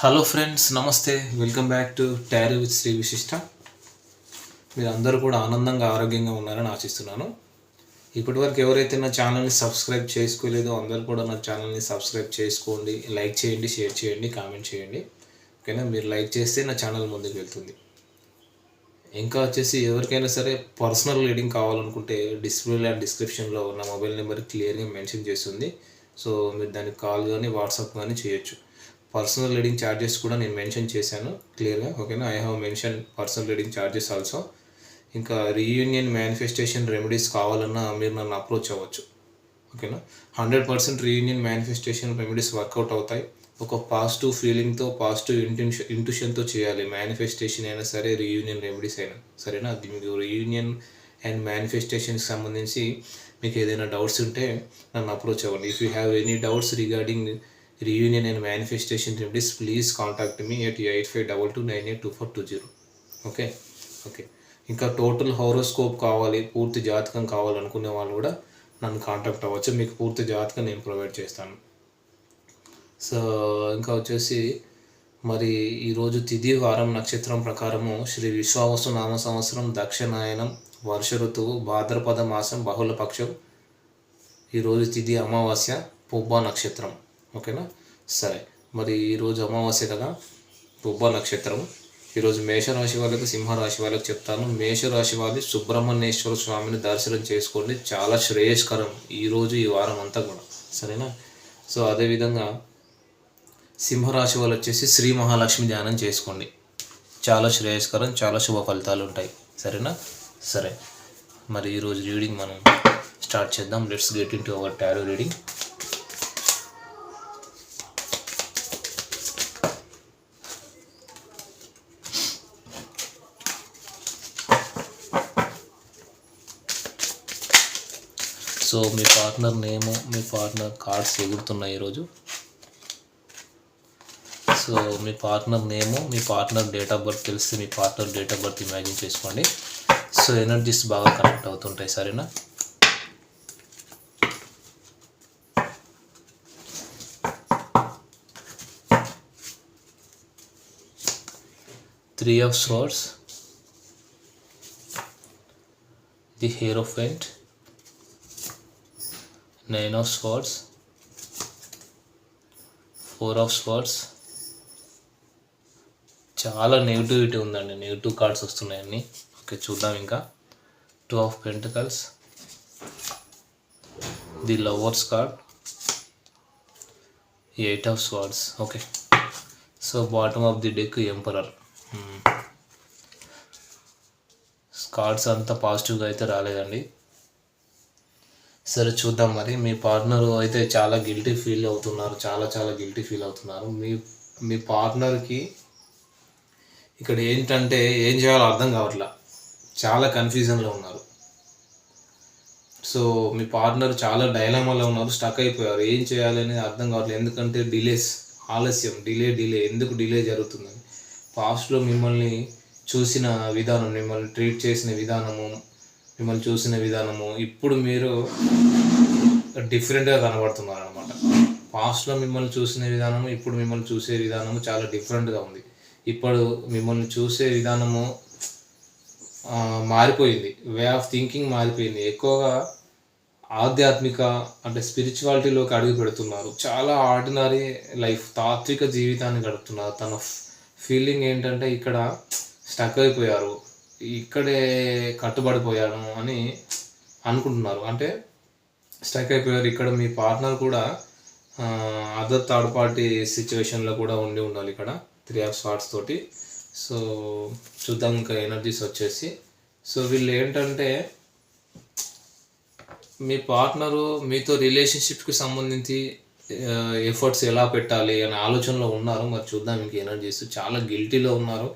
Hello friends నమస్తే. Welcome back to tarot with Sri Vishishta మీరు అందరూ కూడా ఆనందంగా ఆరోగ్యంగా ఉన్నారని ఆశిస్తున్నాను. ఇప్పటివరకు ఎవరైతే నా ఛానల్ని సబ్స్క్రైబ్ చేసుకోలేదో అందరూ కూడా నా ఛానల్ని సబ్స్క్రైబ్ చేసుకోండి లైక్ చేయండి షేర్ చేయండి కామెంట్ చేయండి. ఓకేనా? మీరు లైక్ చేస్తే నా ఛానల్ ముందుకు వెళ్తుంది. ఇంకా వచ్చేసి ఎవరికైనా సరే పర్సనల్ రీడింగ్ కావాలనుకుంటే డిస్ప్లే అండ్ డిస్క్రిప్షన్లో నా మొబైల్ నెంబర్ క్లియర్గా మెన్షన్ చేస్తుంది. సో మీరు దానికి కాల్ కానీ వాట్సాప్ కానీ చేయొచ్చు. పర్సనల్ రీడింగ్ ఛార్జెస్ కూడా నేను మెన్షన్ చేశాను క్లియర్గా ఓకేనా I have mention personal reading charges also ఇంకా రీయూనియన్ మేనిఫెస్టేషన్ రెమెడీస్ కావాలన్నా మీరు నన్ను అప్రోచ్ అవ్వచ్చు. ఓకేనా hundred percent reunion manifestation remedies workout అవుతాయి. ఒక పాజిటివ్ ఫీలింగ్తో పాజిటివ్ ఇంటెన్షన్ ఇంట్యూషన్తో చేయాలి. మేనిఫెస్టేషన్ అయినా సరే రీయూనియన్ రెమెడీస్ అయినా. సరేనా? అది మీకు రీయూనియన్ అండ్ మేనిఫెస్టేషన్కి సంబంధించి మీకు ఏదైనా డౌట్స్ ఉంటే నన్ను అప్రోచ్ అవ్వండి. If you have any doubts regarding reunion and manifestation remedies please contact me at eight five double two nine eight two four two zero okay okay ఇంకా టోటల్ హోరోస్కోప్ కావాలి పూర్తి జాతకం కావాలనుకునే వాళ్ళు కూడా నన్ను కాంటాక్ట్ అవ్వచ్చు. మీకు పూర్తి జాతకం నేను ప్రొవైడ్ చేస్తాను. సో ఇంకా వచ్చేసి మరి ఈరోజు తిథి వారం నక్షత్రం ప్రకారము శ్రీ విశ్వావసు నామ సంవత్సరం దక్షిణాయనం వర్ష ఋతువు భాద్రపద మాసం బహుళపక్షం ఈరోజు తిథి అమావాస్య పుబ్బ నక్షత్రం. ఓకేనా? సరే. మరి ఈరోజు అమావాస్య కదా? బొబ్బ నక్షత్రం ఈరోజు మేషరాశి వాళ్ళకి సింహరాశి వాళ్ళకి చెప్తాను. మేషరాశి వాళ్ళు సుబ్రహ్మణ్యేశ్వర స్వామిని దర్శనం చేసుకోండి. చాలా శ్రేయస్కరం ఈరోజు ఈ వారం అంతా కూడా. సరేనా? సో అదేవిధంగా సింహరాశి వాళ్ళు వచ్చేసి శ్రీ మహాలక్ష్మి ధ్యానం చేసుకోండి. చాలా శ్రేయస్కరం చాలా శుభ ఫలితాలు ఉంటాయి. సరేనా? సరే. మరి ఈరోజు రీడింగ్ మనం స్టార్ట్ చేద్దాం. Let's get in to our tarot reading. So me partner name మీ పార్ట్నర్ కార్డ్స్ ఎగురుతున్నాయి ఈరోజు. సో మీ పార్ట్నర్ నేము మీ పార్ట్నర్ డేట్ ఆఫ్ బర్త్ తెలిస్తే మీ partner date of birth imagine చేసుకోండి. సో ఎనర్జీస్ బాగా కనెక్ట్ అవుతుంటాయి సరేనా? Three of swords the heir of nine of swords four of swords. చాలా నెగిటివిటీ ఉందండి నెగిటివ్ కార్డ్స్ వస్తున్నాయన్నీ ఓకే చూద్దాం ఇంకా. Two of pentacles the lovers card eight of swords. Okay so bottom of the deck emperor. Cards అంతా పాజిటివ్గా అయితే రాలేదండి. సరే చూద్దాం మరి. మీ పార్ట్నర్ అయితే చాలా గిల్టీ ఫీల్ అవుతున్నారు. చాలా చాలా గిల్టీ ఫీల్ అవుతున్నారు. మీ మీ పార్ట్నర్కి ఇక్కడ ఏంటంటే ఏం చేయాలో అర్థం కావట్లా. చాలా కన్ఫ్యూజన్లో ఉన్నారు. సో మీ పార్ట్నర్ చాలా డైలామాలో ఉన్నారు. స్టక్ అయిపోయారు. ఏం చేయాలి అనేది అర్థం కావట్లేదు ఎందుకంటే డిలేస్ ఆలస్యం డిలే డిలే ఎందుకు డిలే జరుగుతుందని. పాస్ట్లో మిమ్మల్ని చూసిన విధానం మిమ్మల్ని ట్రీట్ చేసిన విధానము మిమ్మల్ని చూసిన విధానము ఇప్పుడు మీరు డిఫరెంట్గా కనబడుతున్నారు అనమాట పాస్ట్లో మిమ్మల్ని చూసిన విధానము ఇప్పుడు మిమ్మల్ని చూసే విధానము చాలా డిఫరెంట్గా ఉంది. ఇప్పుడు మిమ్మల్ని చూసే విధానము మారిపోయింది. వే ఆఫ్ థింకింగ్ మారిపోయింది. ఎక్కువగా ఆధ్యాత్మిక అంటే స్పిరిచువాలిటీలోకి అడుగు పెడుతున్నారు. చాలా ఆర్డినరీ లైఫ్ తాత్విక జీవితాన్ని గడుపుతున్నారు. తన ఫీలింగ్ ఏంటంటే ఇక్కడ స్టక్ అయిపోయారు. ఇక్కడే కట్టుబడిపోయాను అని అనుకుంటున్నారు. అంటే స్టక్ అయిపోయారు. ఇక్కడ మీ పార్ట్నర్ కూడా అదర్ థర్డ్ పార్టీ సిచ్యువేషన్లో కూడా ఉండి ఉండాలి ఇక్కడ త్రీ ఆఫ్ స్వాట్స్ తోటి. సో చూద్దాం ఇంకా ఎనర్జీస్ వచ్చేసి. సో వీళ్ళు ఏంటంటే మీ పార్ట్నరు మీతో రిలేషన్షిప్కి సంబంధించి ఎఫర్ట్స్ ఎలా పెట్టాలి అనే ఆలోచనలో ఉన్నారు. మరి చూద్దాం ఇంక ఎనర్జీస్. చాలా గిల్టీలో ఉన్నారు.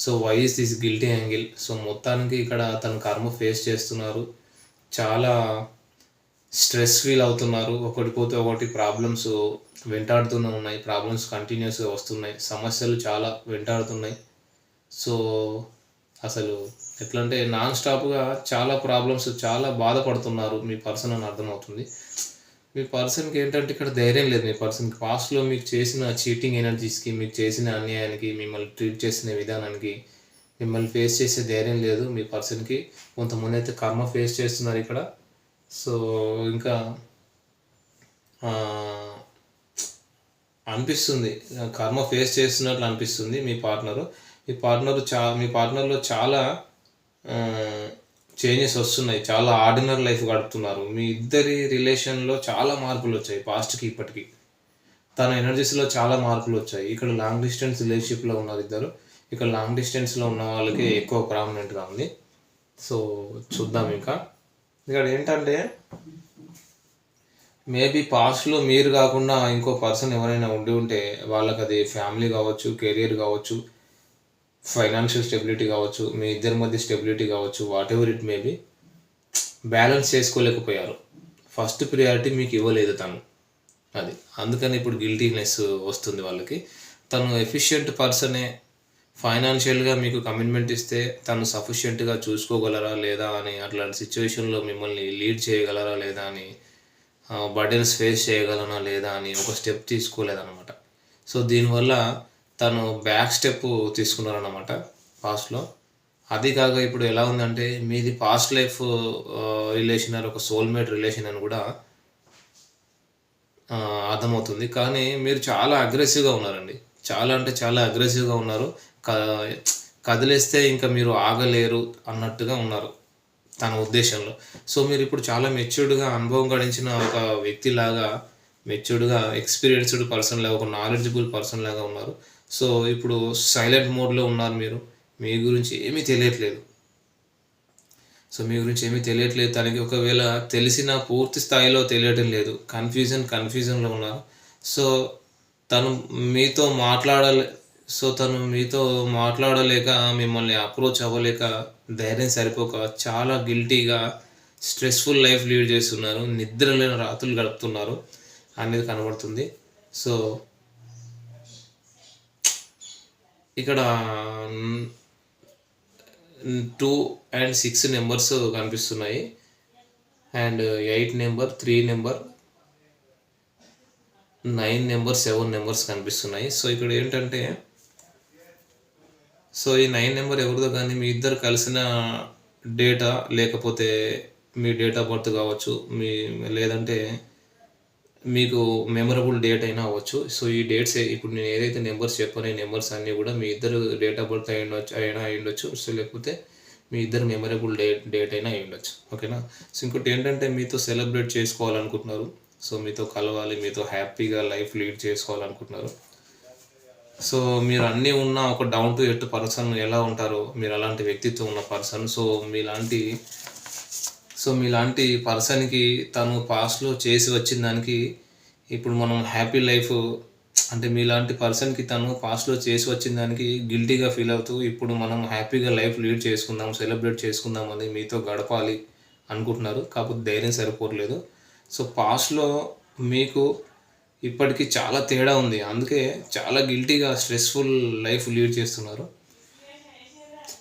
So why is this guilty angle so మొత్తానికి ఇక్కడ తన కర్మ ఫేస్ చేస్తున్నారు. చాలా స్ట్రెస్ ఫీల్ అవుతున్నారు. ఒకటి పోతే ఒకటి ప్రాబ్లమ్స్ వెంటాడుతూనే ఉన్నాయి. ప్రాబ్లమ్స్ కంటిన్యూస్గా వస్తున్నాయి. సమస్యలు చాలా వెంటాడుతున్నాయి. సో అసలు ఎట్లా అంటే నాన్ స్టాప్గా చాలా ప్రాబ్లమ్స్ చాలా బాధపడుతున్నారు. మీ పర్సన్ అని అర్థమవుతుంది. మీ పర్సన్కి ఏంటంటే ఇక్కడ ధైర్యం లేదు మీ పర్సన్కి. పాస్ట్లో మీకు చేసిన చీటింగ్ ఎనర్జీస్కి మీకు చేసిన అన్యాయానికి మిమ్మల్ని ట్రీట్ చేసిన విధానానికి మిమ్మల్ని ఫేస్ చేసే ధైర్యం లేదు మీ పర్సన్కి. కొంతమంది అయితే కర్మ ఫేస్ చేస్తున్నారు ఇక్కడ. సో ఇంకా అనిపిస్తుంది. కర్మ ఫేస్ చేస్తున్నట్లు అనిపిస్తుంది మీ పార్ట్నరు. మీ పార్ట్నర్ చా మీ పార్ట్నర్లో చాలా చేంజెస్ వస్తున్నాయి. చాలా ఆర్డినరీ లైఫ్ గడుపుతున్నారు. మీ ఇద్దరి రిలేషన్లో చాలా మార్పులు వచ్చాయి పాస్ట్కి ఇప్పటికి. తన ఎనర్జీస్లో చాలా మార్పులు వచ్చాయి. ఇక్కడ లాంగ్ డిస్టెన్స్ రిలేషన్షిప్లో ఉన్నారు ఇద్దరు. ఇక్కడ లాంగ్ డిస్టెన్స్లో ఉన్న వాళ్ళకి ఎక్కువ ప్రామినెంట్గా ఉంది. సో చూద్దాం ఇంకా. ఇక్కడ ఏంటంటే మేబీ పాస్ట్లో మీరు కాకుండా ఇంకో పర్సన్ ఎవరైనా ఉండి ఉంటే వాళ్ళకి అది ఫ్యామిలీ కావచ్చు కెరియర్ కావచ్చు ఫైనాన్షియల్ స్టెబిలిటీ కావచ్చు మీ ఇద్దరి మధ్య స్టెబిలిటీ కావచ్చు whatever it maybe balance చేసుకోలేకపోయారు. ఫస్ట్ ప్రియారిటీ మీకు ఇవ్వలేదు తను. అది. అందుకని ఇప్పుడు గిల్టీనెస్ వస్తుంది వాళ్ళకి. తను ఎఫిషియెంట్ పర్సనే ఫైనాన్షియల్గా మీకు కమిట్మెంట్ ఇస్తే తను సఫిషియెంట్గా చూసుకోగలరా లేదా అని అట్లాంటి సిచ్యువేషన్లో మిమ్మల్ని లీడ్ చేయగలరా లేదా అని బర్డెన్స్ ఫేస్ చేయగలనా లేదా అని ఒక స్టెప్ తీసుకోలేదన్నమాట. సో దీనివల్ల తను బ్యాక్ స్టెప్ తీసుకున్నారన్నమాట పాస్ట్లో అది కాక ఇప్పుడు ఎలా ఉందంటే మీది పాస్ట్ లైఫ్ రిలేషన్ అని ఒక సోల్మేట్ రిలేషన్ అని కూడా అర్థమవుతుంది. కానీ మీరు చాలా అగ్రెసివ్గా ఉన్నారండి. చాలా అంటే చాలా అగ్రెసివ్గా ఉన్నారు. క కదిలేస్తే ఇంకా మీరు ఆగలేరు అన్నట్టుగా ఉన్నారు తన ఉద్దేశంలో. సో మీరు ఇప్పుడు చాలా మెచ్యూర్డ్గా అనుభవం గడించిన ఒక వ్యక్తిలాగా మెచ్యూర్డ్గా ఎక్స్పీరియన్స్డ్ పర్సన్ లాగా ఒక నాలెడ్జబుల్ పర్సన్ లాగా ఉన్నారు. సో ఇప్పుడు సైలెంట్ మోడ్లో ఉన్నారు మీరు. మీ గురించి ఏమీ తెలియట్లేదు. సో మీ గురించి ఏమీ తెలియట్లేదు. తనకి ఒకవేళ తెలిసిన పూర్తి స్థాయిలో తెలియటం లేదు. కన్ఫ్యూజన్ కన్ఫ్యూజన్లో ఉన్నారు. సో తను మీతో మాట్లాడలే సో తను మీతో మాట్లాడలేక మిమ్మల్ని అప్రోచ్ అవ్వలేక ధైర్యం సరిపోక చాలా గిల్టీగా స్ట్రెస్ఫుల్ లైఫ్ లీడ్ చేస్తున్నారు. నిద్ర లేని రాత్రులు గడుపుతున్నారు. అనేది కనబడుతుంది. సో ఇక్కడ టూ అండ్ సిక్స్ నెంబర్స్ కనిపిస్తున్నాయి. And eight number three number nine number seven numbers కనిపిస్తున్నాయి. సో ఇక్కడ ఏంటంటే సో ఈ నైన్ నెంబర్ ఎవరిదో కానీ మీ ఇద్దరు కలిసిన డేటా లేకపోతే మీ డేట్ ఆఫ్ బర్త్ కావచ్చు మీ లేదంటే మీకు మెమరబుల్ డేట్ అయినా అవ్వచ్చు. సో ఈ డేట్స్ ఇప్పుడు నేను ఏదైతే నెంబర్స్ చెప్పానో ఈ నెంబర్స్ అన్నీ కూడా మీ ఇద్దరు డేట్ ఆఫ్ బర్త్ అయి ఉండొచ్చు అయినా అయి ఉండొచ్చు. సో లేకపోతే మీ ఇద్దరు మెమరబుల్ డేట్ డేట్ అయినా అయి ఉండొచ్చు. ఓకేనా? సో ఇంకోటి ఏంటంటే మీతో సెలబ్రేట్ చేసుకోవాలనుకుంటున్నారు. సో మీతో కలవాలి మీతో హ్యాపీగా లైఫ్ లీడ్ చేసుకోవాలనుకుంటున్నారు. సో మీరు అన్నీ ఉన్న ఒక డౌన్ టు ఎర్త్ పర్సన్ ఎలా ఉంటారో మీరు అలాంటి వ్యక్తిత్వం ఉన్న పర్సన్ సో మీలాంటి సో మీలాంటి పర్సన్కి తను పాస్ట్లో చేసి వచ్చిన దానికి ఇప్పుడు మనం హ్యాపీ లైఫ్ అంటే మీలాంటి పర్సన్కి తను పాస్ట్లో చేసి వచ్చిన దానికి గిల్టీగా ఫీల్ అవుతూ ఇప్పుడు మనం హ్యాపీగా లైఫ్ లీడ్ చేసుకుందాం సెలబ్రేట్ చేసుకుందాం అని మీతో గడపాలి అనుకుంటున్నారు. కాకపోతే ధైర్యం సరిపోవట్లేదు. సో పాస్ట్లో మీకు ఇప్పటికీ చాలా తేడా ఉంది. అందుకే చాలా గిల్టీగా స్ట్రెస్ఫుల్ లైఫ్ లీడ్ చేస్తున్నారు.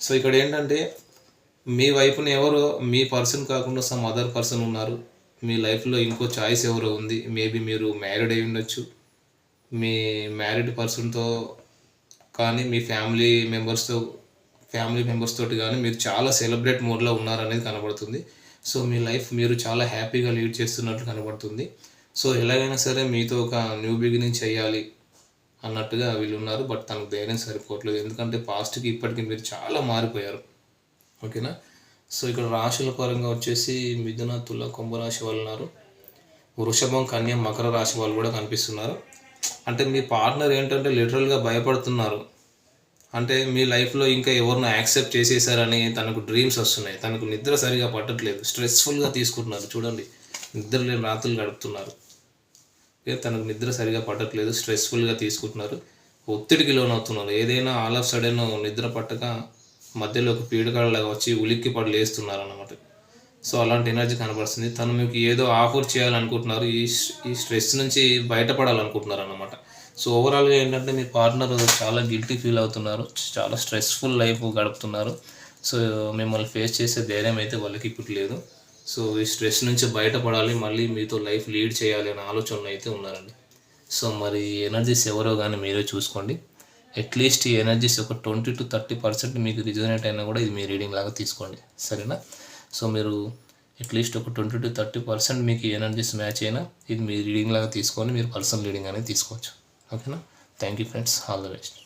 సో ఇక్కడ ఏంటంటే మీ వైపున ఎవరో మీ పర్సన్ కాకుండా సమ్ అదర్ పర్సన్ ఉన్నారు. మీ లైఫ్లో ఇంకో చాయిస్ ఎవరో ఉంది. మేబీ మీరు మ్యారీడ్ అయి ఉండొచ్చు. మీ మ్యారీడ్ పర్సన్తో కానీ మీ ఫ్యామిలీ మెంబర్స్తో ఫ్యామిలీ మెంబర్స్ తోటి కానీ మీరు చాలా సెలబ్రేట్ మోడ్లో ఉన్నారనేది కనబడుతుంది. సో మీ లైఫ్ మీరు చాలా హ్యాపీగా లీడ్ చేస్తున్నట్లు కనబడుతుంది. సో ఎలాగైనా సరే మీతో ఒక న్యూ బిగినింగ్ చేయాలి అన్నట్టుగా వీళ్ళు ఉన్నారు. బట్ తనకు ధైర్యం సరిపోవట్లేదు. ఎందుకంటే పాస్ట్కి ఇప్పటికి మీరు చాలా మారిపోయారు. ఓకేనా? సో ఇక్కడ రాశుల పరంగా వచ్చేసి మిథున తుల కుంభరాశి వాళ్ళు ఉన్నారు. వృషభం కన్య మకర రాశి వాళ్ళు కూడా కనిపిస్తున్నారు. అంటే మీ పార్ట్నర్ ఏంటంటే లిటరల్గా భయపడుతున్నారు. అంటే మీ లైఫ్లో ఇంకా ఎవరినో యాక్సెప్ట్ చేసేసారని తనకు డ్రీమ్స్ వస్తున్నాయి. తనకు నిద్ర సరిగా పట్టట్లేదు. స్ట్రెస్ఫుల్గా తీసుకుంటున్నారు. చూడండి. నిద్ర లేని రాత్రులు గడుపుతున్నారు. తనకు నిద్ర సరిగా పట్టట్లేదు. స్ట్రెస్ఫుల్గా తీసుకుంటున్నారు. ఒత్తిడికి లోనవుతున్నారు. ఏదైనా ఆల్ ఆఫ్ సడన్ నిద్ర పట్టక మధ్యలో ఒక పీడకాడలాగా వచ్చి ఉలిక్కి పడి లేస్తున్నారు అనమాట సో అలాంటి ఎనర్జీ కనబడుతుంది. తను మీకు ఏదో ఆఫర్ చేయాలనుకుంటున్నారు. ఈ ఈ స్ట్రెస్ నుంచి బయటపడాలనుకుంటున్నారు అనమాట సో ఓవరాల్గా ఏంటంటే మీ పార్ట్నర్ చాలా గిల్టీ ఫీల్ అవుతున్నారు. చాలా స్ట్రెస్ఫుల్ లైఫ్ గడుపుతున్నారు. సో మిమ్మల్ని ఫేస్ చేసే ధైర్యం అయితే వాళ్ళకి ఇప్పుడు లేదు. సో ఈ స్ట్రెస్ నుంచి బయటపడాలి. మళ్ళీ మీతో లైఫ్ లీడ్ చేయాలి అనే ఆలోచనలు అయితే ఉన్నారండి. సో మరి ఎనర్జీస్ ఎవరో కానీ మీరే చూసుకోండి. అట్లీస్ట్ ఈ ఎనర్జీస్ ఒక ట్వంటీ టు థర్టీ పర్సెంట్ మీకు రిజనేట్ అయినా కూడా ఇది మీ రీడింగ్ లాగా తీసుకోండి. సరేనా? సో మీరు అట్లీస్ట్ ఒక ట్వంటీ టు థర్టీ పర్సెంట్ మీకు ఎనర్జీస్ మ్యాచ్ అయినా ఇది మీ రీడింగ్ లాగా తీసుకొని మీరు పర్సనల్ రీడింగ్ అనేది తీసుకోవచ్చు. ఓకేనా thank you friends all the best